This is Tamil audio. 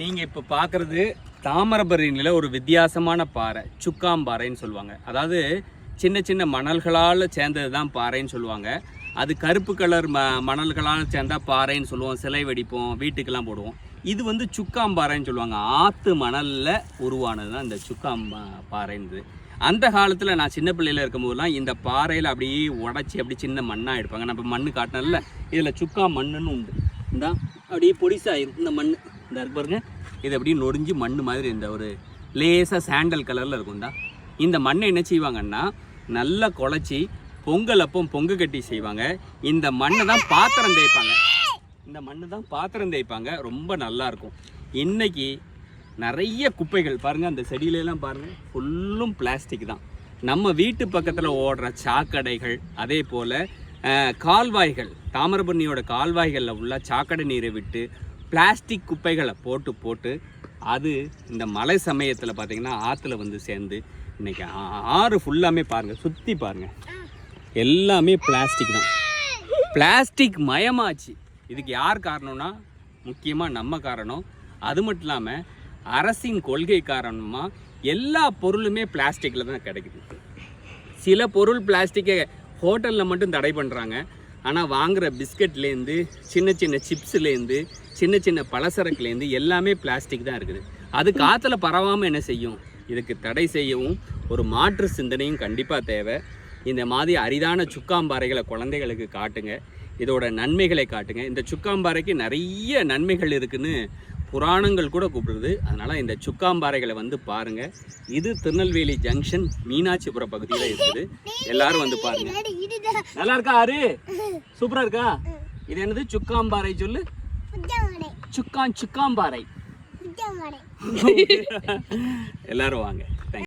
நீங்கள் இப்போ பார்க்குறது இப்ப ஒரு வித்தியாசமான பாறை சுக்காம்பாறைன்னு சொல்லுவாங்க. அதாவது சின்ன சின்ன மணல்களால் சேர்ந்தது தான் பாறைன்னு சொல்லுவாங்க. அது கருப்பு கலர் ம மணல்களால் சேர்ந்தால் பாறைன்னு சொல்லுவோம் சிலை வெடிப்போம் வீட்டுக்கெல்லாம் போடுவோம். இது வந்து சுக்காம்பாறைன்னு சொல்லுவாங்க. ஆற்று மணலில் உருவானது தான் இந்த சுக்காம்பா பாறைன்றது. அந்த காலத்தில் நான் சின்ன பிள்ளையில இருக்கும்போதெல்லாம் இந்த பாறையில் அப்படியே உடச்சி அப்படி சின்ன மண்ணாக எடுப்பாங்க. நம்ம மண்ணு காட்டினல இதில் சுக்கா மண்ணுன்னு உண்டு. இந்த அப்படியே பொடிசாயிரும். இந்த மண் இந்த இருக்கு பாருங்க. இது அப்படியே நொடிஞ்சு மண் மாதிரி இந்த ஒரு லேசாக சாண்டல் கலரில் இருக்கும்டா. இந்த மண்ணை என்ன செய்வாங்கன்னா நல்லா குழச்சி பொங்கல் அப்போ பொங்கு கட்டி செய்வாங்க. இந்த மண்ணை தான் பாத்திரம் தேய்ப்பாங்க. இந்த மண்ணு தான் பாத்திரம் தேய்ப்பாங்க. ரொம்ப நல்லா இருக்கும். இன்னைக்கு நிறைய குப்பைகள் பாருங்கள் அந்த செடியிலலாம் பாருங்கள் ஃபுல்லும் பிளாஸ்டிக் தான். நம்ம வீட்டு பக்கத்தில் ஓடுற சாக்கடைகள் அதே போல் கால்வாய்கள் தாமிரபரணியோட கால்வாய்களில் உள்ள சாக்கடை நீரை விட்டு பிளாஸ்டிக் குப்பைகளை போட்டு போட்டு அது இந்த மழை சமயத்தில் பார்த்தீங்கன்னா ஆற்றுல வந்து சேர்ந்து இன்னைக்கு ஆறு ஃபுல்லாமே பாருங்கள் சுற்றி பாருங்கள் எல்லாமே பிளாஸ்டிக் தான். பிளாஸ்டிக் மயமாச்சு. இதுக்கு யார் காரணம்னா முக்கியமாக நம்ம காரணம். அது மட்டும் இல்லாமல் அரசின் கொள்கை காரணமாக எல்லா பொருளுமே பிளாஸ்டிக்கில் தான் கிடைக்குது. சில பொருள் பிளாஸ்டிக்கை ஹோட்டலில் மட்டும் தடை பண்ணுறாங்க ஆனால் வாங்குகிற பிஸ்கட்லேருந்து சின்ன சின்ன சிப்ஸ்லேருந்து சின்ன சின்ன பலசரக்குலேருந்து எல்லாமே பிளாஸ்டிக் தான் இருக்குது. அது காற்றுல பரவாமல் என்ன செய்யும்? இதுக்கு தடை செய்யவும் ஒரு மாற்று சிந்தனையும் கண்டிப்பாக தேவை. இந்த மாதிரி அரிதான சுக்காம்பாறைகளை குழந்தைகளுக்கு காட்டுங்க. இதோட நன்மைகளை காட்டுங்க. இந்த சுக்காம்பாறைக்கு நிறைய நன்மைகள் இருக்குதுன்னு புராணங்கள் கூட கூப்பிடுது. அதனால் இந்த சுக்காம்பாறைகளை வந்து பாருங்க. இது திருநெல்வேலி ஜங்ஷன் மீனாட்சிபுரம் பகுதியில் இருக்குது. எல்லாரும் வந்து பாருங்க. நல்லா இருக்கா ஆறு? சூப்பரா இருக்கா? இது என்னது? சுக்காம்பாறை சொல்லு. சுக்கான் சுக்காம்பாறை. எல்லாரும் வாங்க.